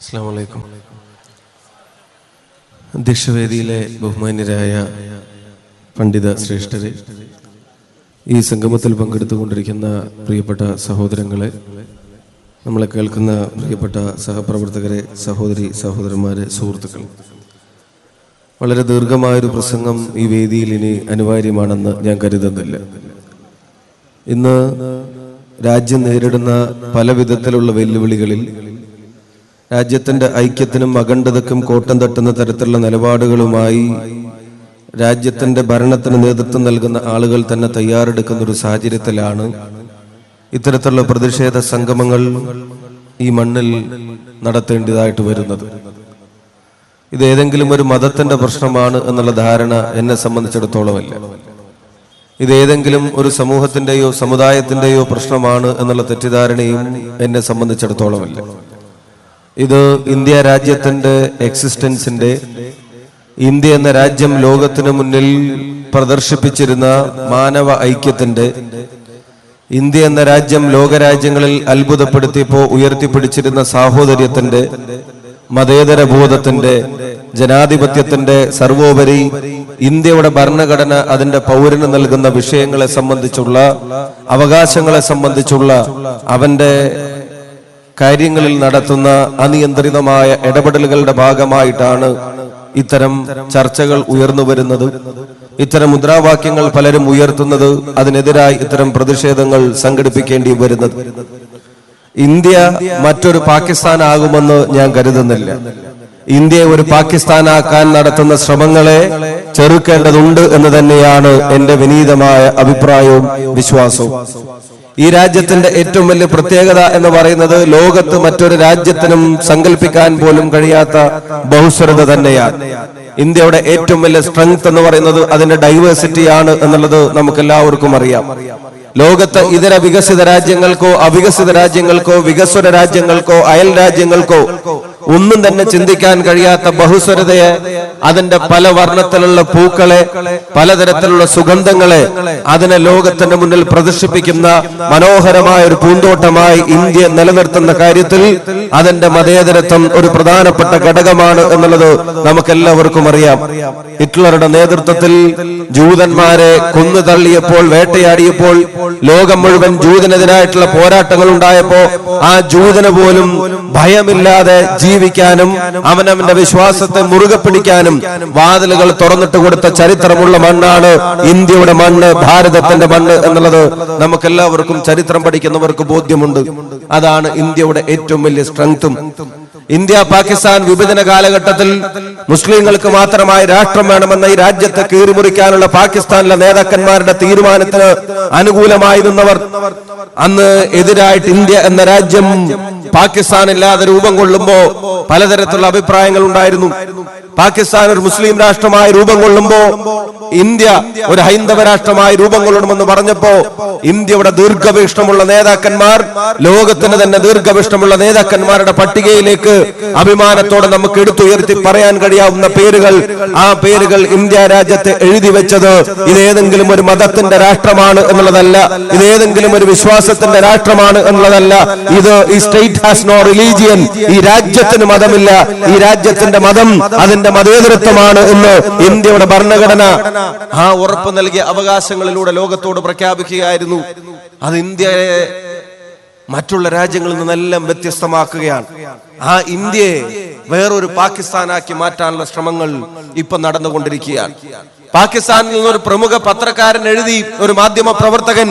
അസ്സാം അധ്യക്ഷവേദിയിലെ ബഹുമാന്യരായ പണ്ഡിത ശ്രേഷ്ഠരെ ഈ സംഗമത്തിൽ പങ്കെടുത്തുകൊണ്ടിരിക്കുന്ന പ്രിയപ്പെട്ട സഹോദരങ്ങളെ നമ്മളെ കേൾക്കുന്ന പ്രിയപ്പെട്ട സഹപ്രവർത്തകരെ സഹോദരി സഹോദരന്മാരെ സുഹൃത്തുക്കൾ. വളരെ ദീർഘമായൊരു പ്രസംഗം ഈ വേദിയിൽ ഇനി അനിവാര്യമാണെന്ന് ഞാൻ കരുതുന്നില്ല. ഇന്ന് രാജ്യം നേരിടുന്ന പല വിധത്തിലുള്ള വെല്ലുവിളികളിൽ രാജ്യത്തിന്റെ ഐക്യത്തിനും അഖണ്ഡതയ്ക്കും കോട്ടം തട്ടുന്ന തരത്തിലുള്ള നിലപാടുകളുമായി രാജ്യത്തിന്റെ ഭരണത്തിന് നേതൃത്വം നൽകുന്ന ആളുകൾ തന്നെ തയ്യാറെടുക്കുന്ന ഒരു സാഹചര്യത്തിലാണ് ഇത്തരത്തിലുള്ള പ്രതിഷേധ സംഗമങ്ങൾ ഈ മണ്ണിൽ നടത്തേണ്ടതായിട്ട് വരുന്നത്. ഇത് ഏതെങ്കിലും ഒരു മതത്തിന്റെ പ്രശ്നമാണ് എന്നുള്ള ധാരണ എന്നെ സംബന്ധിച്ചിടത്തോളമല്ല. ഇത് ഏതെങ്കിലും ഒരു സമൂഹത്തിന്റെയോ സമുദായത്തിന്റെയോ പ്രശ്നമാണ് എന്നുള്ള തെറ്റിദ്ധാരണയും എന്നെ സംബന്ധിച്ചിടത്തോളമല്ല. ഇത് ഇന്ത്യ രാജ്യത്തിന്റെ എക്സിസ്റ്റൻസിന്റെ ഇന്ത്യ എന്ന രാജ്യം ലോകത്തിന് മുന്നിൽ പ്രദർശിപ്പിച്ചിരുന്ന മാനവ ഐക്യത്തിന്റെ ഇന്ത്യ എന്ന രാജ്യം ലോകരാജ്യങ്ങളിൽ അത്ഭുതപ്പെടുത്തിയപ്പോ ഉയർത്തിപ്പിടിച്ചിരുന്ന സാഹോദര്യത്തിന്റെ മതേതര ബോധത്തിന്റെ ജനാധിപത്യത്തിന്റെ സർവോപരി ഇന്ത്യയുടെ ഭരണഘടന അതിന്റെ പൗരന് നൽകുന്ന വിഷയങ്ങളെ സംബന്ധിച്ചുള്ള അവകാശങ്ങളെ സംബന്ധിച്ചുള്ള അവന്റെ കാര്യങ്ങളിൽ നടത്തുന്ന അനിയന്ത്രിതമായ ഇടപെടലുകളുടെ ഭാഗമായിട്ടാണ് ഇത്തരം ചർച്ചകൾ ഉയർന്നു വരുന്നത്. ഇത്തരം മുദ്രാവാക്യങ്ങൾ പലരും ഉയർത്തുന്നത് അതിനെതിരായി ഇത്തരം പ്രതിഷേധങ്ങൾ സംഘടിപ്പിക്കേണ്ടി വരുന്നത്. ഇന്ത്യ മറ്റൊരു പാകിസ്ഥാൻ ആകുമെന്ന് ഞാൻ കരുതുന്നില്ല. ഇന്ത്യയെ ഒരു പാകിസ്ഥാനാക്കാൻ നടത്തുന്ന ശ്രമങ്ങളെ ചെറുക്കേണ്ടതുണ്ട് എന്ന് തന്നെയാണ് എന്റെ വിനീതമായ അഭിപ്രായവും വിശ്വാസവും. ഈ രാജ്യത്തിന്റെ ഏറ്റവും വലിയ പ്രത്യേകത എന്ന് പറയുന്നത് ലോകത്ത് മറ്റൊരു രാജ്യത്തിനും സങ്കല്പിക്കാൻ പോലും കഴിയാത്ത ബഹുസ്വരത തന്നെയാണ്. ഇന്ത്യയുടെ ഏറ്റവും വലിയ സ്ട്രെങ്ത് എന്ന് പറയുന്നത് അതിന്റെ ഡൈവേഴ്സിറ്റി ആണ് എന്നുള്ളത് നമുക്ക് എല്ലാവർക്കും അറിയാം. ലോകത്ത് ഇതര വികസിത രാജ്യങ്ങൾക്കോ അവികസിത രാജ്യങ്ങൾക്കോ വികസ്വര രാജ്യങ്ങൾക്കോ അയൽ രാജ്യങ്ങൾക്കോ ഒന്നും തന്നെ ചിന്തിക്കാൻ കഴിയാത്ത ബഹുസ്വരതയെ അതിന്റെ പല വർണത്തിലുള്ള പൂക്കളെ പലതരത്തിലുള്ള സുഗന്ധങ്ങളെ അതിനെ ലോകത്തിന്റെ മുന്നിൽ പ്രദർശിപ്പിക്കുന്ന മനോഹരമായ ഒരു പൂന്തോട്ടമായി ഇന്ത്യ നിലനിർത്തുന്ന കാര്യത്തിൽ അതിന്റെ മതേതരത്വം ഒരു പ്രധാനപ്പെട്ട ഘടകമാണ് എന്നുള്ളത് നമുക്കെല്ലാവർക്കും അറിയാം. ഹിറ്റ്ലറുടെ നേതൃത്വത്തിൽ ജൂതന്മാരെ കൊന്നു തള്ളിയപ്പോൾ വേട്ടയാടിയപ്പോൾ ലോകം മുഴുവൻ ജൂതനെതിരായിട്ടുള്ള പോരാട്ടങ്ങൾ ഉണ്ടായപ്പോ ആ ജൂതന് പോലും ഭയമില്ലാതെ ജീവിക്കാനും അവനവന്റെ വിശ്വാസത്തെ മുറുകെ പിടിക്കാനും വാതിലുകൾ തുറന്നിട്ട് കൊടുത്ത ചരിത്രമുള്ള മണ്ണാണ് ഇന്ത്യയുടെ മണ്ണ് ഭാരതത്തിന്റെ മണ്ണ് എന്നുള്ളത് നമുക്കെല്ലാവർക്കും ചരിത്രം പഠിക്കുന്നവർക്ക് ബോധ്യമുണ്ട്. അതാണ് ഇന്ത്യയുടെ ഏറ്റവും വലിയ സ്ട്രെങ്തും ഇന്ത്യ പാകിസ്ഥാൻ വിഭജന കാലഘട്ടത്തിൽ മുസ്ലിങ്ങൾക്ക് മാത്രമായി രാഷ്ട്രം വേണമെന്ന ഈ രാജ്യത്തെ കീറിമുറിക്കാനുള്ള പാകിസ്ഥാനിലെ നേതാക്കന്മാരുടെ തീരുമാനത്തിന് അനുകൂലമായി നിന്നവർ അന്ന് എതിരായിട്ട് ഇന്ത്യ എന്ന രാജ്യം പാകിസ്ഥാൻ ഇല്ലാതെ രൂപം കൊള്ളുമ്പോ പലതരത്തിലുള്ള അഭിപ്രായങ്ങൾ ഉണ്ടായിരുന്നു. പാകിസ്ഥാൻ ഒരു മുസ്ലിം രാഷ്ട്രമായി രൂപം കൊള്ളുമ്പോ ഇന്ത്യ ഒരു ഹൈന്ദവ രാഷ്ട്രമായി രൂപം കൊള്ളണമെന്ന് പറഞ്ഞപ്പോ ഇന്ത്യയുടെ ദീർഘവീക്ഷണമുള്ള നേതാക്കന്മാർ ലോകത്തിന് തന്നെ ദീർഘവീക്ഷണമുള്ള നേതാക്കന്മാരുടെ പട്ടികയിലേക്ക് അഭിമാനത്തോടെ നമുക്ക് എടുത്തുയർത്തി പറയാൻ കഴിയാവുന്ന പേരുകൾ ആ പേരുകൾ ഇന്ത്യ രാജ്യത്തെ എഴുതി വെച്ചത് ഇതേതെങ്കിലും ഒരു മതത്തിന്റെ രാഷ്ട്രമാണ് എന്നുള്ളതല്ല ഇതേതെങ്കിലും ഒരു വിശ്വാസത്തിന്റെ രാഷ്ട്രമാണ് എന്നുള്ളതല്ല. ഇത് ഈ സ്റ്റേറ്റ് ഹാസ് നോ റിലീജിയൻ ഈ രാജ്യത്തിന് മതമില്ല. ഈ രാജ്യത്തിന്റെ മതം അതിന്റെ മതേതരത്വമാണ് എന്ന് ഇന്ത്യയുടെ ഭരണഘടന ആ ഉറപ്പ് നൽകിയ അവകാശങ്ങളിലൂടെ ലോകത്തോട് പ്രഖ്യാപിക്കുകയായിരുന്നു. അത് ഇന്ത്യയെ മറ്റുള്ള രാജ്യങ്ങളിൽ നിന്നെല്ലാം വ്യത്യസ്തമാക്കുകയാണ്. ആ ഇന്ത്യയെ വേറൊരു പാകിസ്ഥാനാക്കി മാറ്റാനുള്ള ശ്രമങ്ങൾ ഇപ്പൊ നടന്നുകൊണ്ടിരിക്കുകയാണ്. പാകിസ്ഥാനിൽ നിന്നൊരു പ്രമുഖ പത്രക്കാരൻ എഴുതി ഒരു മാധ്യമ പ്രവർത്തകൻ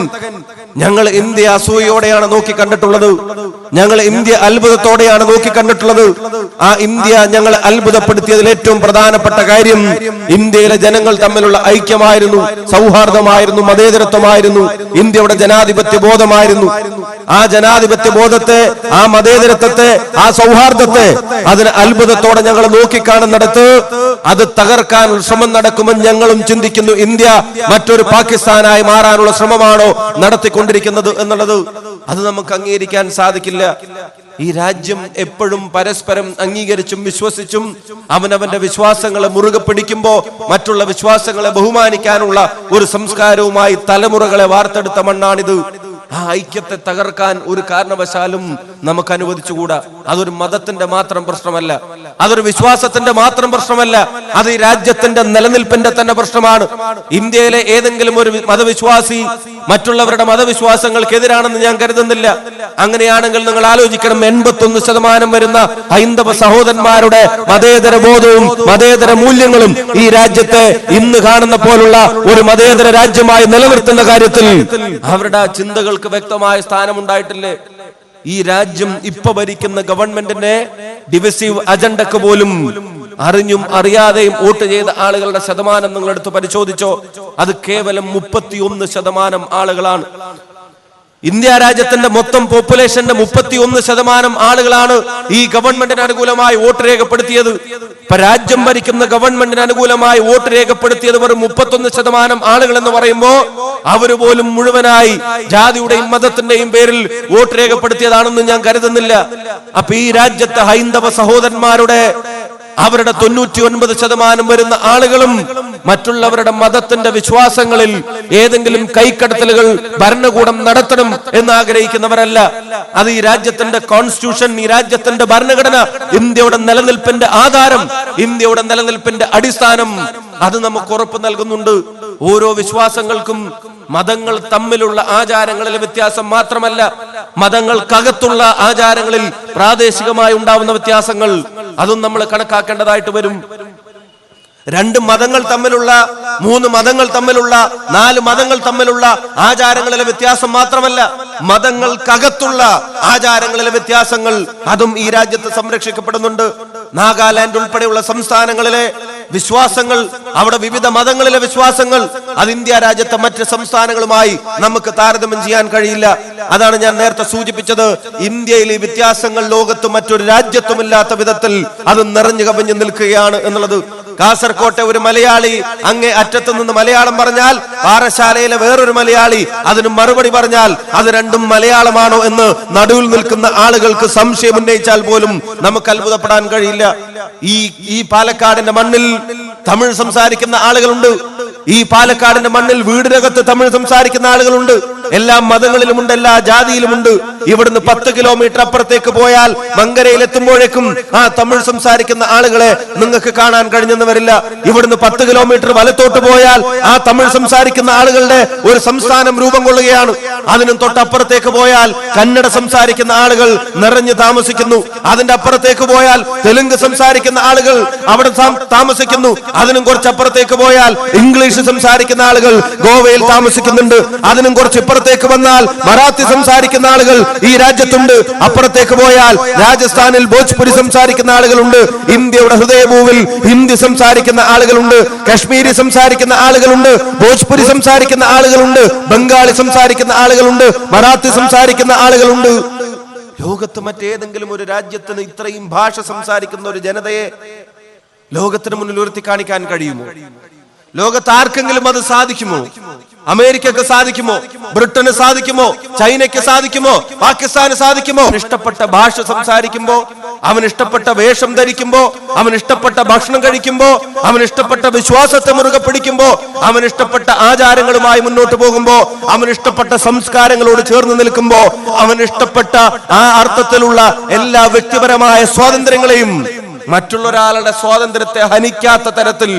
ഞങ്ങൾ ഇന്ത്യ അസൂയോടെയാണ് നോക്കി കണ്ടിട്ടുള്ളത്. ഞങ്ങൾ ഇന്ത്യ അത്ഭുതത്തോടെയാണ് നോക്കി കണ്ടിട്ടുള്ളത്. ആ ഇന്ത്യ ഞങ്ങൾ അത്ഭുതപ്പെടുത്തിയതിൽ ഏറ്റവും പ്രധാനപ്പെട്ട കാര്യം ഇന്ത്യയിലെ ജനങ്ങൾ തമ്മിലുള്ള ഐക്യമായിരുന്നു സൗഹാർദ്ദമായിരുന്നു മതേതരത്വമായിരുന്നു ഇന്ത്യയുടെ ജനാധിപത്യ ബോധമായിരുന്നു. ആ ജനാധിപത്യ ബോധത്തെ ആ മതേതരത്വത്തെ ആ സൗഹാർദ്ദത്തെ അതിന് അത്ഭുതത്തോടെ ഞങ്ങൾ നോക്കിക്കാണുന്നിടത്ത് അത് തകർക്കാൻ ശ്രമം നടക്കുമെന്ന് ഞങ്ങളും ചിന്തിക്കുന്നു. ഇന്ത്യ മറ്റൊരു പാകിസ്ഥാനായി മാറാനുള്ള ശ്രമമാണോ നടത്തിക്കൊണ്ടിരിക്കുന്നത് എന്നുള്ളത് അത് നമുക്ക് അംഗീകരിക്കാൻ സാധിക്കില്ല. ഈ രാജ്യം എപ്പോഴും പരസ്പരം അംഗീകരിച്ചും വിശ്വസിച്ചും അവനവന്റെ വിശ്വാസങ്ങളെ മുറുകെ പിടിക്കുമ്പോ മറ്റുള്ള വിശ്വാസങ്ങളെ ബഹുമാനിക്കാനുള്ള ഒരു സംസ്കാരവുമായി തലമുറകളെ വാർത്തെടുത്ത മണ്ണാണിത്. ആ ഐക്യത്തെ തകർക്കാൻ ഒരു കാരണവശാലും നമുക്ക് അനുവദിച്ചുകൂടാ. അതൊരു മതത്തിന്റെ മാത്രം പ്രശ്നമല്ല. അതൊരു വിശ്വാസത്തിന്റെ മാത്രം പ്രശ്നമല്ല. അത് ഈ രാജ്യത്തിന്റെ നിലനിൽപ്പിന്റെ തന്നെ പ്രശ്നമാണ്. ഇന്ത്യയിലെ ഏതെങ്കിലും ഒരു മതവിശ്വാസി മറ്റുള്ളവരുടെ മതവിശ്വാസങ്ങൾക്കെതിരാണെന്ന് ഞാൻ കരുതുന്നില്ല. അങ്ങനെയാണെങ്കിൽ നിങ്ങൾ ആലോചിക്കണം എൺപത്തി ഒന്ന് ശതമാനം വരുന്ന ഹൈന്ദവ സഹോദരന്മാരുടെ മതേതര ബോധവും മതേതര മൂല്യങ്ങളും ഈ രാജ്യത്തെ ഇന്ന് കാണുന്ന പോലുള്ള ഒരു മതേതര രാജ്യമായി നിലനിർത്തുന്ന കാര്യത്തിൽ അവരുടെ ചിന്തകൾക്ക് വ്യക്തമായ സ്ഥാനമുണ്ടായിട്ടില്ലേ? ഈ രാജ്യം ഇപ്പൊ ഭരിക്കുന്ന ഗവൺമെന്റിന്റെ ഡിവിസീവ് അജണ്ടക്ക് പോലും അറിഞ്ഞും അറിയാതെയും വോട്ട് ചെയ്ത ആളുകളുടെ ശതമാനം നിങ്ങളെടുത്ത് പരിശോധിച്ചോ? അത് കേവലം മുപ്പത്തിയൊന്ന് ശതമാനം ആളുകളാണ്. ഇന്ത്യ രാജ്യത്തിന്റെ മൊത്തം പോപ്പുലേഷന്റെ മുപ്പത്തി ഒന്ന് ശതമാനം ആളുകളാണ് ഈ ഗവൺമെന്റിന് അനുകൂലമായി വോട്ട് രേഖപ്പെടുത്തിയത്. ഇപ്പൊ രാജ്യം ഭരിക്കുന്ന ഗവൺമെന്റിന് അനുകൂലമായി വോട്ട് രേഖപ്പെടുത്തിയത് വെറും മുപ്പത്തൊന്ന് ശതമാനം ആളുകൾ എന്ന് പറയുമ്പോ അവർ പോലും മുഴുവനായി ജാതിയുടെയും മതത്തിന്റെയും പേരിൽ വോട്ട് രേഖപ്പെടുത്തിയതാണെന്ന് ഞാൻ കരുതുന്നില്ല. അപ്പൊ ഈ രാജ്യത്തെ ഹൈന്ദവ സഹോദരന്മാരുടെ അവരുടെ തൊണ്ണൂറ്റി ഒൻപത് ശതമാനം വരുന്ന ആളുകളും മറ്റുള്ളവരുടെ മതത്തിന്റെ വിശ്വാസങ്ങളിൽ ഏതെങ്കിലും കൈക്കടത്തലുകൾ ഭരണകൂടം നടത്തണം എന്ന് ആഗ്രഹിക്കുന്നവരല്ല അത് ഈ രാജ്യത്തിന്റെ കോൺസ്റ്റിറ്റ്യൂഷൻ ഈ രാജ്യത്തിന്റെ ഭരണഘടന ഇന്ത്യയുടെ നിലനിൽപ്പിന്റെ ആധാരം ഇന്ത്യയുടെ നിലനിൽപ്പിന്റെ അടിസ്ഥാനം. അത് നമുക്ക് ഉറപ്പ് നൽകുന്നുണ്ട്. ഓരോ വിശ്വാസങ്ങൾക്കും മതങ്ങൾ തമ്മിലുള്ള ആചാരങ്ങളിലെ വ്യത്യാസം മാത്രമല്ല മതങ്ങൾക്കകത്തുള്ള ആചാരങ്ങളിൽ പ്രാദേശികമായി ഉണ്ടാവുന്ന വ്യത്യാസങ്ങൾ. അതും നമ്മൾ കണക്കാക്കേണ്ടതായിട്ട് വരും. രണ്ട് മതങ്ങൾ തമ്മിലുള്ള മൂന്ന് മതങ്ങൾ തമ്മിലുള്ള നാല് മതങ്ങൾ തമ്മിലുള്ള ആചാരങ്ങളിലെ വ്യത്യാസം മാത്രമല്ല മതങ്ങൾക്കകത്തുള്ള ആചാരങ്ങളിലെ വ്യത്യാസങ്ങൾ അതും ഈ രാജ്യത്ത് സംരക്ഷിക്കപ്പെടുന്നുണ്ട്. നാഗാലാൻഡ് ഉൾപ്പെടെയുള്ള സംസ്ഥാനങ്ങളിലെ വിശ്വാസങ്ങൾ അവിടെ വിവിധ മതങ്ങളിലെ വിശ്വാസങ്ങൾ അത് ഇന്ത്യ രാജ്യത്തെ മറ്റ് സംസ്ഥാനങ്ങളുമായി നമുക്ക് താരതമ്യം ചെയ്യാൻ കഴിയില്ല. അതാണ് ഞാൻ നേരത്തെ സൂചിപ്പിച്ചത്. ഇന്ത്യയിലെ വ്യത്യാസങ്ങൾ ലോകത്ത് മറ്റൊരു രാജ്യത്തുമില്ലാത്ത വിധത്തിൽ അത് നിറഞ്ഞു കവിഞ്ഞു നിൽക്കുകയാണ് എന്നുള്ളത് കാസർകോട്ടെ ഒരു മലയാളി അങ്ങേ അറ്റത്തു നിന്ന് മലയാളം പറഞ്ഞാൽ പാറശാലയിലെ വേറൊരു മലയാളി അതിന് മറുപടി പറഞ്ഞാൽ അത് രണ്ടും മലയാളമാണോ എന്ന് നടുവിൽ നിൽക്കുന്ന ആളുകൾക്ക് സംശയം ഉന്നയിച്ചാൽ പോലും നമുക്ക് അത്ഭുതപ്പെടാൻ കഴിയില്ല. ഈ ഈ പാലക്കാടിന്റെ മണ്ണിൽ തമിഴ് സംസാരിക്കുന്ന ആളുകളുണ്ട്. ഈ പാലക്കാടിന്റെ മണ്ണിൽ വീടിനകത്ത് തമിഴ് സംസാരിക്കുന്ന ആളുകളുണ്ട്. എല്ലാ മതങ്ങളിലുമുണ്ട് എല്ലാ ജാതിയിലുമുണ്ട് ഇവിടുന്ന് പത്ത് കിലോമീറ്റർ അപ്പുറത്തേക്ക് പോയാൽ മങ്കരയിൽ എത്തുമ്പോഴേക്കും ആ തമിഴ് സംസാരിക്കുന്ന ആളുകളെ നിങ്ങൾക്ക് കാണാൻ കഴിഞ്ഞെന്ന് വരില്ല ഇവിടുന്ന് പത്ത് കിലോമീറ്റർ വലത്തോട്ട് പോയാൽ ആ തമിഴ് സംസാരിക്കുന്ന ആളുകളുടെ ഒരു സംസ്ഥാനം രൂപം കൊള്ളുകയാണ്. അതിനും തൊട്ടപ്പുറത്തേക്ക് പോയാൽ കന്നഡ സംസാരിക്കുന്ന ആളുകൾ നിറഞ്ഞു താമസിക്കുന്നു. അതിന്റെ അപ്പുറത്തേക്ക് പോയാൽ തെലുങ്ക് സംസാരിക്കുന്ന ആളുകൾ അവിടെ താമസിക്കുന്നു. അതിനും കുറച്ചപ്പുറത്തേക്ക് പോയാൽ ഇംഗ്ലീഷ് സംസാരിക്കുന്ന ആളുകൾ ഗോവയിൽ താമസിക്കുന്നുണ്ട്. അതിനും കുറച്ച് ഇപ്പുറത്തേക്ക് വന്നാൽ മറാത്തി സംസാരിക്കുന്ന ആളുകൾ ഈ രാജ്യത്തുണ്ട്. അപ്പുറത്തേക്ക് പോയാൽ രാജസ്ഥാനിൽ ഭോജ്പുരി സംസാരിക്കുന്ന ആളുകളുണ്ട്. ഇന്ത്യയുടെ ഹൃദയഭൂവിൽ ഹിന്ദി സംസാരിക്കുന്ന ആളുകളുണ്ട്. കശ്മീരി സംസാരിക്കുന്ന ആളുകളുണ്ട്. ഭോജ്പുരി സംസാരിക്കുന്ന ആളുകളുണ്ട്. ബംഗാളി സംസാരിക്കുന്ന ആളുകളുണ്ട്. മറാത്തി സംസാരിക്കുന്ന ആളുകളുണ്ട്. ലോകത്ത് മറ്റേതെങ്കിലും ഒരു രാജ്യത്തിന് ഇത്രയും ഭാഷ സംസാരിക്കുന്ന ഒരു ജനതയെ ലോകത്തിന് മുന്നിൽ ഉയർത്തി കാണിക്കാൻ കഴിയുമോ? ലോകത്ത് ആർക്കെങ്കിലും അത് സാധിക്കുമോ? അമേരിക്കക്ക് സാധിക്കുമോ? ബ്രിട്ടന് സാധിക്കുമോ? ചൈനയ്ക്ക് സാധിക്കുമോ? പാകിസ്ഥാന് സാധിക്കുമോ? ഇഷ്ടപ്പെട്ട ഭാഷ സംസാരിക്കുമ്പോ അവൻ ഇഷ്ടപ്പെട്ട വേഷം ധരിക്കുമ്പോ അവൻ ഇഷ്ടപ്പെട്ട ഭക്ഷണം കഴിക്കുമ്പോ അവൻ ഇഷ്ടപ്പെട്ട വിശ്വാസത്തെ മുറുകെ പിടിക്കുമ്പോ അവൻ ഇഷ്ടപ്പെട്ട ആചാരങ്ങളുമായി മുന്നോട്ട് പോകുമ്പോ അവൻ ഇഷ്ടപ്പെട്ട സംസ്കാരങ്ങളോട് ചേർന്ന് നിൽക്കുമ്പോ അവൻ ഇഷ്ടപ്പെട്ട ആ അർത്ഥത്തിലുള്ള എല്ലാ വ്യക്തിപരമായ സ്വാതന്ത്ര്യങ്ങളെയും മറ്റുള്ളൊരാളുടെ സ്വാതന്ത്ര്യത്തെ ഹനിക്കാത്ത തരത്തിൽ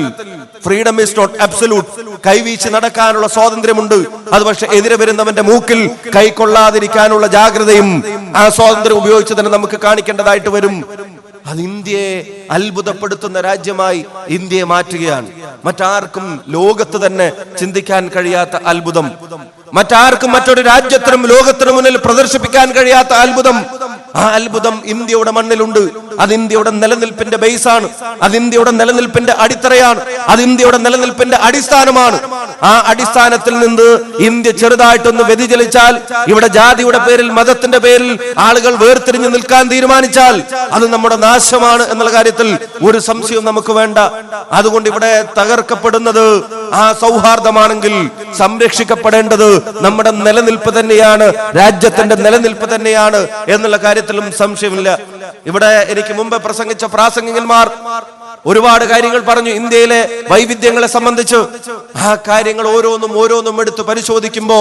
ഫ്രീഡം ഈസ് നോട്ട് അബ്സല്യൂട്ട് കൈവീച്ച് നടക്കാനുള്ള സ്വാതന്ത്ര്യമുണ്ട്. അത് പക്ഷെ എതിരെ വരുന്നവന്റെ മൂക്കിൽ കൈക്കൊള്ളാതിരിക്കാനുള്ള ജാഗ്രതയും ആ സ്വാതന്ത്ര്യം ഉപയോഗിച്ച് തന്നെ നമുക്ക് കാണിക്കേണ്ടതായിട്ട് വരും. അത് ഇന്ത്യയെ അത്ഭുതപ്പെടുത്തുന്ന രാജ്യമായി ഇന്ത്യയെ മാറ്റുകയാണ്. മറ്റാർക്കും ലോകത്ത് തന്നെ ചിന്തിക്കാൻ കഴിയാത്ത അത്ഭുതം. മറ്റാർക്കും മറ്റൊരു രാജ്യത്തിനും ലോകത്തിനു മുന്നിൽ പ്രദർശിപ്പിക്കാൻ കഴിയാത്ത അത്ഭുതം. ആ അത്ഭുതം ഇന്ത്യയുടെ മണ്ണിലുണ്ട്. അത് ഇന്ത്യയുടെ നിലനിൽപ്പിന്റെ ബേസാണ്. അത് ഇന്ത്യയുടെ നിലനിൽപ്പിന്റെ അടിത്തറയാണ്. അത് ഇന്ത്യയുടെ നിലനിൽപ്പിന്റെ അടിസ്ഥാനമാണ്. ആ അടിസ്ഥാനത്തിൽ നിന്ന് ഇന്ത്യ ചെറുതായിട്ടൊന്ന് വ്യതിചലിച്ചാൽ ഇവിടെ ജാതിയുടെ പേരിൽ മതത്തിന്റെ പേരിൽ ആളുകൾ വേർതിരിഞ്ഞു നിൽക്കാൻ തീരുമാനിച്ചാൽ അത് നമ്മുടെ നാശമാണ് എന്നുള്ള കാര്യത്തിൽ ഒരു സംശയവും നമുക്ക് വേണ്ട. അതുകൊണ്ട് ഇവിടെ തകർക്കപ്പെടുന്നത് ആ സൗഹാർദ്ദമാണെങ്കിൽ സംരക്ഷിക്കപ്പെടേണ്ടത് നമ്മുടെ നിലനിൽപ്പ് തന്നെയാണ് രാജ്യത്തിന്റെ നിലനിൽപ്പ് തന്നെയാണ് എന്നുള്ള കാര്യത്തിലും സംശയമില്ല. ഇവിടെ എനിക്ക് മുമ്പ് പ്രസംഗിച്ച പ്രാസംഗികന്മാർ ഒരുപാട് കാര്യങ്ങൾ പറഞ്ഞു ഇന്ത്യയിലെ വൈവിധ്യങ്ങളെ സംബന്ധിച്ച്. ആ കാര്യങ്ങൾ ഓരോന്നും ഓരോന്നും എടുത്ത് പരിശോധിക്കുമ്പോ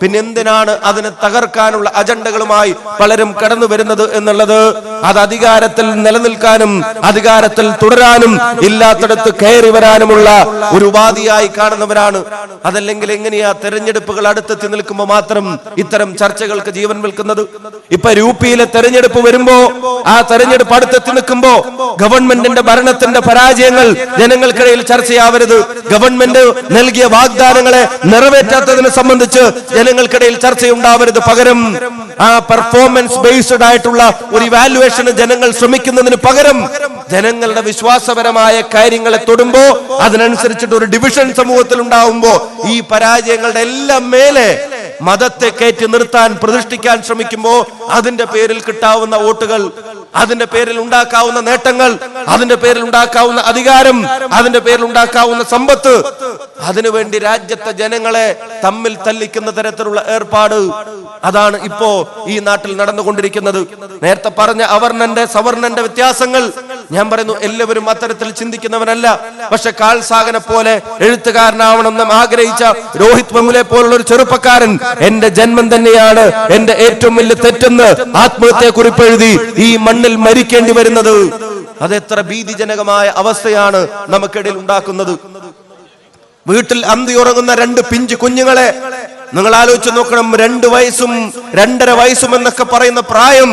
പിന്നെ എന്തിനാണ് അതിനെ തകർക്കാനുള്ള അജണ്ടകളുമായി പലരും കടന്നു വരുന്നത് എന്നുള്ളത്? അത് അധികാരത്തിൽ നിലനിൽക്കാനും അധികാരത്തിൽ തുടരാനും ഇല്ലാത്തടത്ത് കയറി വരാനുമുള്ള ഒരു ഉപാധിയായി കാണുന്നവരാണ്. അതല്ലെങ്കിൽ എങ്ങനെയാ തെരഞ്ഞെടുപ്പുകൾ അടുത്തെത്തി നിൽക്കുമ്പോൾ മാത്രം ഇത്തരം ചർച്ചകൾക്ക് ജീവൻ വിൽക്കുന്നത്? ഇപ്പൊ യു പിയിലെ തെരഞ്ഞെടുപ്പ് വരുമ്പോ ആ തെരഞ്ഞെടുപ്പ് അടുത്തെത്തി നിൽക്കുമ്പോ ഗവൺമെന്റിന്റെ ഭരണത്തിന്റെ പരാജയങ്ങൾ ജനങ്ങൾക്കിടയിൽ ചർച്ചയാവരുത്. ഗവൺമെന്റ് നൽകിയ വാഗ്ദാനങ്ങളെ നിറവേറ്റാത്തതിനെ സംബന്ധിച്ച് ജനങ്ങൾക്കിടയിൽ ചർച്ചയുണ്ടാവരുത്. പകരം ആ പെർഫോമൻസ് ബേസ്ഡ് ആയിട്ടുള്ള ഒരു ഇവാലുവേഷന് ജനങ്ങൾ ശ്രമിക്കുന്നതിന് പകരം ജനങ്ങളുടെ വിശ്വാസപരമായ കാര്യങ്ങളെ തൊടുമ്പോ അതിനനുസരിച്ചിട്ട് ഒരു ഡിവിഷൻ സമൂഹത്തിൽ ഉണ്ടാവുമ്പോ ഈ പരാജയങ്ങളുടെ എല്ലാം മേലെ മതത്തെ കയറ്റി നിർത്താൻ പ്രതിഷ്ഠിക്കാൻ ശ്രമിക്കുമ്പോൾ അതിന്റെ പേരിൽ കിട്ടാവുന്ന വോട്ടുകൾ അതിന്റെ പേരിൽ ഉണ്ടാക്കാവുന്ന നേട്ടങ്ങൾ അതിന്റെ പേരിൽ ഉണ്ടാക്കാവുന്ന അധികാരം അതിന്റെ പേരിൽ ഉണ്ടാക്കാവുന്ന സമ്പത്ത് അതിനുവേണ്ടി രാജ്യത്തെ ജനങ്ങളെ തമ്മിൽ തല്ലിക്കുന്ന തരത്തിലുള്ള ഏർപ്പാട് അതാണ് ഇപ്പോ ഈ നാട്ടിൽ നടന്നുകൊണ്ടിരിക്കുന്നത്. നേരത്തെ പറഞ്ഞ അവർണന്റെ സവർണന്റെ വ്യത്യാസങ്ങൾ ഞാൻ പറയുന്നു എല്ലാവരും അത്തരത്തിൽ ചിന്തിക്കുന്നവരല്ല. പക്ഷെ കാൾ സാഗനെ പോലെ എഴുത്തുകാരനാവണമെന്ന് ആഗ്രഹിച്ച രോഹിത് വെമുലെ പോലുള്ള ഒരു ചെറുപ്പക്കാരൻ എന്റെ ജന്മം തന്നെയാണ്. എന്റെ ഏറ്റവും വലിയ തെറ്റെന്ന് ആത്മഹത്യ കുറിപ്പ് എഴുതി ഈ മണ്ണിൽ മരിക്കേണ്ടി വരുന്നത്. അതെത്ര ഭീതിജനകമായ അവസ്ഥയാണ് നമുക്കിടയിൽ ഉണ്ടാക്കുന്നത്. വീട്ടിൽ അന്തി ഉറങ്ങുന്ന രണ്ട് പിഞ്ചു കുഞ്ഞുങ്ങളെ നിങ്ങൾ ആലോചിച്ച് നോക്കണം രണ്ട് വയസ്സും രണ്ടര വയസ്സും എന്നൊക്കെ പറയുന്ന പ്രായം.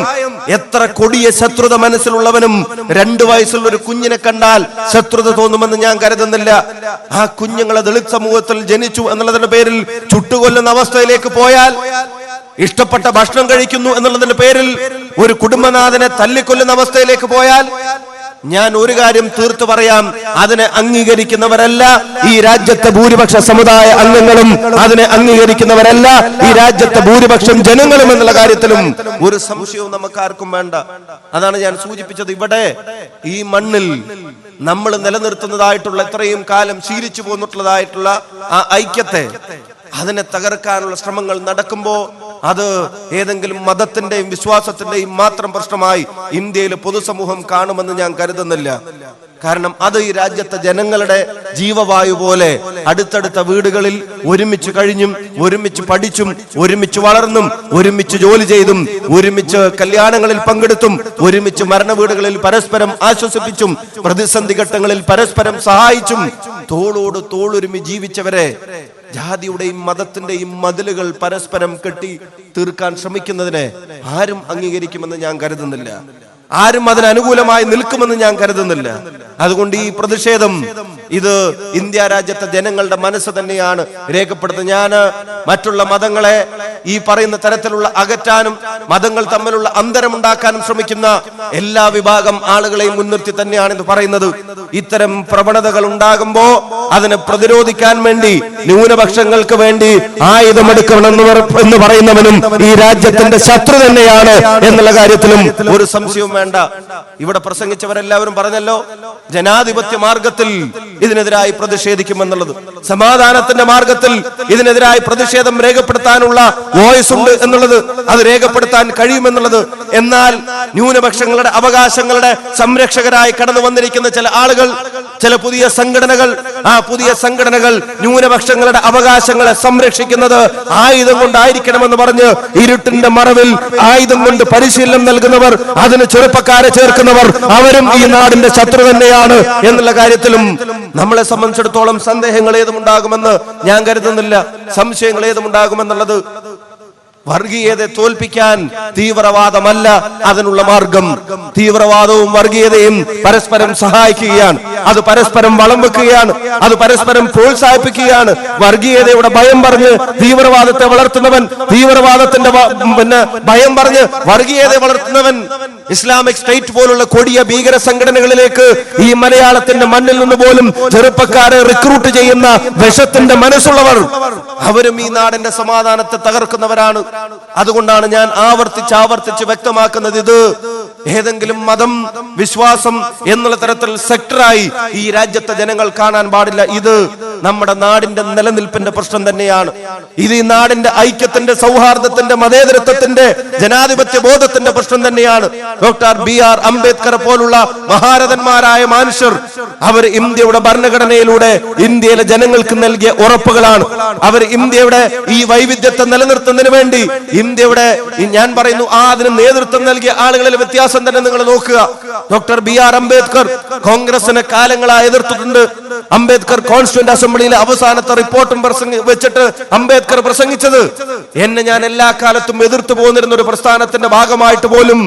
എത്ര കൊടിയ ശത്രുത മനസ്സിലുള്ളവനും രണ്ട് വയസ്സുള്ള ഒരു കുഞ്ഞിനെ കണ്ടാൽ ശത്രുത തോന്നുമെന്ന് ഞാൻ കരുതുന്നില്ല. ആ കുഞ്ഞുങ്ങളെ ദളിത് സമൂഹത്തിൽ ജനിച്ചു എന്നുള്ളതിന്റെ പേരിൽ ചുട്ടുകൊല്ലുന്ന അവസ്ഥയിലേക്ക് പോയാൽ ഇഷ്ടപ്പെട്ട ഭക്ഷണം കഴിക്കുന്നു എന്നുള്ളതിന്റെ പേരിൽ ഒരു കുടുംബനാഥനെ തല്ലിക്കൊല്ലുന്ന അവസ്ഥയിലേക്ക് പോയാൽ ഞാൻ ഒരു കാര്യം തീർത്തു പറയാം. അതിനെ അംഗീകരിക്കുന്നവരല്ല ഈ രാജ്യത്തെ ഭൂരിപക്ഷ സമുദായ അംഗങ്ങളും അതിനെ അംഗീകരിക്കുന്നവരല്ല ഈ രാജ്യത്തെ ഭൂരിപക്ഷം ജനങ്ങളും എന്നുള്ള കാര്യത്തിലും ഒരു സംശയവും നമുക്ക് ആർക്കും വേണ്ട. അതാണ് ഞാൻ സൂചിപ്പിച്ചത് ഇവിടെ. ഈ മണ്ണിൽ നമ്മൾ നിലനിർത്തുന്നതായിട്ടുള്ള ഇത്രയും കാലം ശീലിച്ചു പോന്നിട്ടുള്ളതായിട്ടുള്ള ആ ഐക്യത്തെ അതിനെ തകർക്കാനുള്ള ശ്രമങ്ങൾ നടക്കുമ്പോൾ അത് ഏതെങ്കിലും മതത്തിന്റെയും വിശ്വാസത്തിന്റെയും മാത്രം പ്രശ്നമായി ഇന്ത്യയിലെ പൊതുസമൂഹം കാണുമെന്ന് ഞാൻ കരുതുന്നില്ല. കാരണം അത് ഈ രാജ്യത്തെ ജനങ്ങളുടെ ജീവവായു പോലെ അടുത്തടുത്ത വീടുകളിൽ ഒരുമിച്ച് കഴിഞ്ഞും ഒരുമിച്ച് പഠിച്ചും ഒരുമിച്ച് വളർന്നും ഒരുമിച്ച് ജോലി ചെയ്തും ഒരുമിച്ച് കല്യാണങ്ങളിൽ പങ്കെടുത്തും ഒരുമിച്ച് മരണ വീടുകളിൽ പരസ്പരം ആശ്വസിപ്പിച്ചും പ്രതിസന്ധി ഘട്ടങ്ങളിൽ പരസ്പരം സഹായിച്ചും തോളോട് തോളൊരുമി ജീവിച്ചവരെ ജാതിയുടെയും മതത്തിന്റെയും മതിലുകൾ പരസ്പരം കെട്ടി തീർക്കാൻ ശ്രമിക്കുന്നതിനെ ആരും അംഗീകരിക്കുമെന്ന് ഞാൻ കരുതുന്നില്ല. ആരും അതിനനുകൂലമായി നിൽക്കുമെന്ന് ഞാൻ കരുതുന്നില്ല. അതുകൊണ്ട് ഈ പ്രതിഷേധം ഇത് ഇന്ത്യ രാജ്യത്തെ ജനങ്ങളുടെ മനസ്സ് തന്നെയാണ് രേഖപ്പെടുത്തുന്നത്. ഞാൻ മറ്റുള്ള മതങ്ങളെ ഈ പറയുന്ന തരത്തിലുള്ള അകറ്റാനും മതങ്ങൾ തമ്മിലുള്ള അന്തരമുണ്ടാക്കാനും ശ്രമിക്കുന്ന എല്ലാ വിഭാഗം ആളുകളെയും മുൻനിർത്തി തന്നെയാണ് ഇത് പറയുന്നത്. ഇത്തരം പ്രവണതകൾ ഉണ്ടാകുമ്പോ അതിനെ പ്രതിരോധിക്കാൻ വേണ്ടി ന്യൂനപക്ഷങ്ങൾക്ക് വേണ്ടി ആയുധമെടുക്കണമെന്ന് എന്ന് പറയുന്നവനും ഈ രാജ്യത്തിന്റെ ശത്രു തന്നെയാണ് എന്നുള്ള കാര്യത്തിലും ഒരു സംശയവും വേണ്ട. ഇവിടെ പ്രസംഗിച്ചവരെല്ലാവരും പറഞ്ഞല്ലോ ജനാധിപത്യ മാർഗത്തിൽ ഇതിനെതിരായി പ്രതിഷേധിക്കുമെന്നുള്ളത്. സമാധാനത്തിന്റെ മാർഗത്തിൽ ഇതിനെതിരായി പ്രതിഷേധം രേഖപ്പെടുത്താനുള്ള വോയിസ് ഉണ്ട് എന്നുള്ളത് അത് രേഖപ്പെടുത്താൻ കഴിയുമെന്നുള്ളത്. എന്നാൽ ന്യൂനപക്ഷങ്ങളുടെ അവകാശങ്ങളുടെ സംരക്ഷകരായി കടന്നു വന്നിരിക്കുന്ന ചില ആളുകൾ ചില പുതിയ സംഘടനകൾ ആ പുതിയ സംഘടനകൾ ന്യൂനപക്ഷങ്ങളുടെ അവകാശങ്ങളെ സംരക്ഷിക്കുന്നത് ആയുധം കൊണ്ടായിരിക്കണമെന്ന് പറഞ്ഞ് ഇരുട്ടിന്റെ മറവിൽ ആയുധം കൊണ്ട് പരിശീലനം നൽകുന്നവർ അതിന് ചെറുപ്പക്കാരെ ചേർക്കുന്നവർ അവരും ഈ നാടിന്റെ ശത്രു തന്നെയാണ് എന്നുള്ള കാര്യത്തിലും നമ്മളെ സംബന്ധിച്ചിടത്തോളം സന്ദേഹങ്ങൾ ഏതുമുണ്ടാകുമെന്ന് ഞാൻ കരുതുന്നില്ല. സംശയങ്ങൾ ഏതുമുണ്ടാകുമെന്നുള്ളത് വർഗീയതയെ തോൽപ്പിക്കാൻ തീവ്രവാദമല്ല അതിനുള്ള മാർഗം. തീവ്രവാദവും വർഗീയതയും പരസ്പരം സഹായിക്കുകയാണ്. അത് പരസ്പരം വളം വെക്കുകയാണ്. അത് പരസ്പരം പ്രോത്സാഹിപ്പിക്കുകയാണ്. വർഗീയതയുടെ ഭയം പറഞ്ഞ് തീവ്രവാദത്തെ വളർത്തുന്നവൻ തീവ്രവാദത്തിന്റെ പിന്നെ ഭയം പറഞ്ഞ് വർഗീയതയെ വളർത്തുന്നവൻ ഇസ്ലാമിക് സ്റ്റേറ്റ് പോലുള്ള കൊടിയ ഭീകര സംഘടനകളിലേക്ക് ഈ മലയാളത്തിന്റെ മണ്ണിൽ നിന്ന് പോലും ചെറുപ്പക്കാരെ റിക്രൂട്ട് ചെയ്യുന്ന വിഷത്തിന്റെ മനസ്സുള്ളവർ അവരും ഈ നാടിന്റെ സമാധാനത്തെ തകർക്കുന്നവരാണ്. അതുകൊണ്ടാണ് ഞാൻ ആവർത്തിച്ച് ആവർത്തിച്ച് വ്യക്തമാക്കുന്നത് ഇത്. ഏതെങ്കിലും മതം വിശ്വാസം എന്നുള്ള തരത്തിൽ സെക്ടറായി ഈ രാജ്യത്തെ ജനങ്ങൾ കാണാൻ പാടില്ല. ഇത് നമ്മുടെ നാടിന്റെ നിലനിൽപ്പിന്റെ പ്രശ്നം തന്നെയാണ്. ഇത് ഈ നാടിന്റെ ഐക്യത്തിന്റെ സൗഹാർദ്ദത്തിന്റെ മതേതരത്വത്തിന്റെ ജനാധിപത്യ ബോധത്തിന്റെ പ്രശ്നം തന്നെയാണ്. ഡോക്ടർ ബി ആർ അംബേദ്കർ പോലുള്ള മഹാരഥന്മാരായ മനുഷ്യർ അവർ ഇന്ത്യയുടെ ഭരണഘടനയിലൂടെ ഇന്ത്യയിലെ ജനങ്ങൾക്ക് നൽകിയ ഉറപ്പുകളാണ്. അവർ ഇന്ത്യയുടെ ഈ വൈവിധ്യത്തെ നിലനിർത്തുന്നതിന് വേണ്ടി ഇന്ത്യയുടെ ഞാൻ പറയുന്നു ആ അതിന് നേതൃത്വം നൽകിയ ആളുകളിൽ വ്യത്യാസം തന്നെ നിങ്ങൾ നോക്കുക. ഡോക്ടർ ബി ആർ അംബേദ്കർ കോൺഗ്രസിനെ കാലങ്ങളായി എതിർത്തിട്ടുണ്ട്. അംബേദ്കർ കോൺസ്റ്റിറ്റ്യൂന്റ് അസംബ്ലിയിലെ അവസാനത്തെ റിപ്പോർട്ടും വെച്ചിട്ട് അംബേദ്കർ പ്രസംഗിച്ചത്. എന്നെ ഞാൻ എല്ലാ കാലത്തും എതിർത്തു പോന്നിരുന്ന ഒരു പ്രസ്ഥാനത്തിന്റെ ഭാഗമായിട്ട് പോലും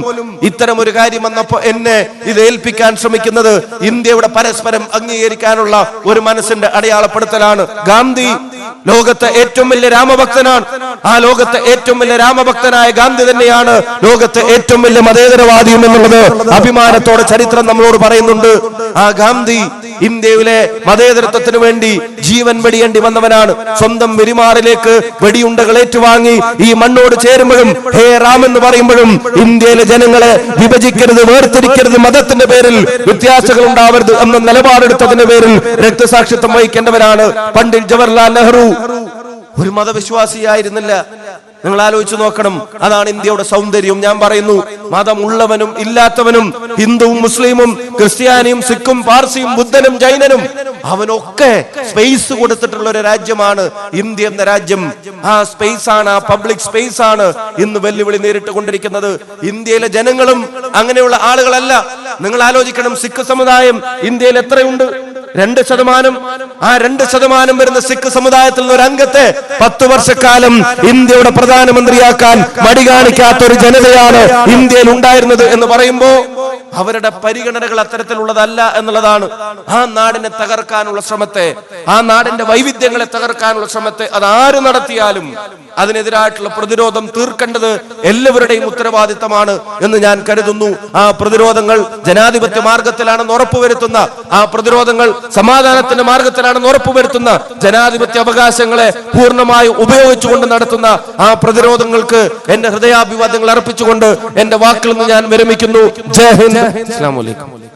ഇത്തരം ഒരു കാര്യം വന്നപ്പോ എന്നെ ഇത് ഏൽപ്പിക്കാൻ ശ്രമിക്കുന്നത് ഇന്ത്യയുടെ പരസ്പരം അംഗീകരിക്കാനുള്ള ഒരു മനസ്സിന്റെ അടയാളപ്പെടുത്തലാണ്. ഗാന്ധി ലോകത്തെ ഏറ്റവും വലിയ രാമഭക്തനാണ്. ആ ലോകത്തെ ഏറ്റവും വലിയ രാമഭക്തനായ ഗാന്ധി തന്നെയാണ് ലോകത്തെ ഏറ്റവും വലിയ മതേതരവാദിയും എന്നുള്ളത്. അഭിമാനത്തോടെ ചരിത്രം നമ്മളോട് പറയുന്നുണ്ട്. ആ ഗാന്ധി ഇന്ത്യയിലെ മതേതരത്വത്തിന് വേണ്ടി ജീവൻ വെടിയേണ്ടി വന്നവനാണ്. സ്വന്തം വെരിമാറിലേക്ക് വെടിയുണ്ടകൾ ഏറ്റുവാങ്ങി ഈ മണ്ണോട് ചേരുമ്പോഴും ഹേ റാം എന്ന് പറയുമ്പോഴും ഇന്ത്യയിലെ ജനങ്ങളെ വിഭജിക്കരുത് വേർതിരിക്കരുത് മതത്തിന്റെ പേരിൽ വ്യത്യാസങ്ങൾ ഉണ്ടാവരുത് എന്ന നിലപാടെടുത്തതിന്റെ പേരിൽ രക്തസാക്ഷിത്വം വഹിക്കേണ്ടവരാണ് പണ്ഡിറ്റ് ജവഹർലാൽ നെഹ്റു. ഒരു മതവിശ്വാസിയായിരുന്നില്ല. നിങ്ങൾ ആലോചിച്ച് നോക്കണം. അതാണ് ഇന്ത്യയുടെ സൗന്ദര്യം. ഞാൻ പറയുന്നു മതമുള്ളവനും ഇല്ലാത്തവനും ഹിന്ദുവും മുസ്ലിമും ക്രിസ്ത്യാനിയും സിഖും പാർസിയും ബുദ്ധനും ജൈനനും അവനൊക്കെ സ്പേസ് കൊടുത്തിട്ടുള്ള ഒരു രാജ്യമാണ് ഇന്ത്യ എന്ന രാജ്യം. ആ സ്പേസ് ആണ് ആ പബ്ലിക് സ്പേസ് ആണ് ഇന്ന് വെല്ലുവിളി നേരിട്ട് കൊണ്ടിരിക്കുന്നത്. ഇന്ത്യയിലെ ജനങ്ങളും അങ്ങനെയുള്ള ആളുകളല്ല. നിങ്ങൾ ആലോചിക്കണം സിഖ് സമുദായം ഇന്ത്യയിൽ എത്രയുണ്ട്? രണ്ട് ശതമാനം ആ രണ്ട് ശതമാനം വരുന്ന സിഖ് സമുദായത്തിൽ നിന്ന് ഒരു അംഗത്തെ പത്ത് വർഷക്കാലം ഇന്ത്യയുടെ പ്രധാനമന്ത്രിയാക്കാൻ മടി കാണിക്കാത്ത ഒരു ജനതയാണ് ഇന്ത്യയിൽ ഉണ്ടായിരുന്നത് എന്ന് പറയുമ്പോ അവരുടെ പരിഗണനകൾ അത്തരത്തിലുള്ളതല്ല എന്നുള്ളതാണ്. ആ നാടിനെ തകർക്കാനുള്ള ശ്രമത്തെ ആ നാടിന്റെ വൈവിധ്യങ്ങളെ തകർക്കാനുള്ള ശ്രമത്തെ അത് ആര് നടത്തിയാലും അതിനെതിരായിട്ടുള്ള പ്രതിരോധം തീർക്കേണ്ടത് എല്ലാവരുടെയും ഉത്തരവാദിത്തമാണ് എന്ന് ഞാൻ കരുതുന്നു. ആ പ്രതിരോധങ്ങൾ ജനാധിപത്യ മാർഗത്തിലാണെന്ന് ഉറപ്പുവരുത്തുന്ന ആ പ്രതിരോധങ്ങൾ സമാധാനത്തിന്റെ മാർഗത്തിലാണെന്ന് ഉറപ്പുവരുത്തുന്ന ജനാധിപത്യ അവകാശങ്ങളെ പൂർണമായി ഉപയോഗിച്ചുകൊണ്ട് നടത്തുന്ന ആ പ്രതിരോധങ്ങൾക്ക് എന്റെ ഹൃദയാഭിവാദങ്ങൾ അർപ്പിച്ചുകൊണ്ട് എന്റെ വാക്കിൽ നിന്ന് ഞാൻ വിരമിക്കുന്നു. ജയ് ഹിന്ദ്. അസ്സലാമു അലൈക്കും.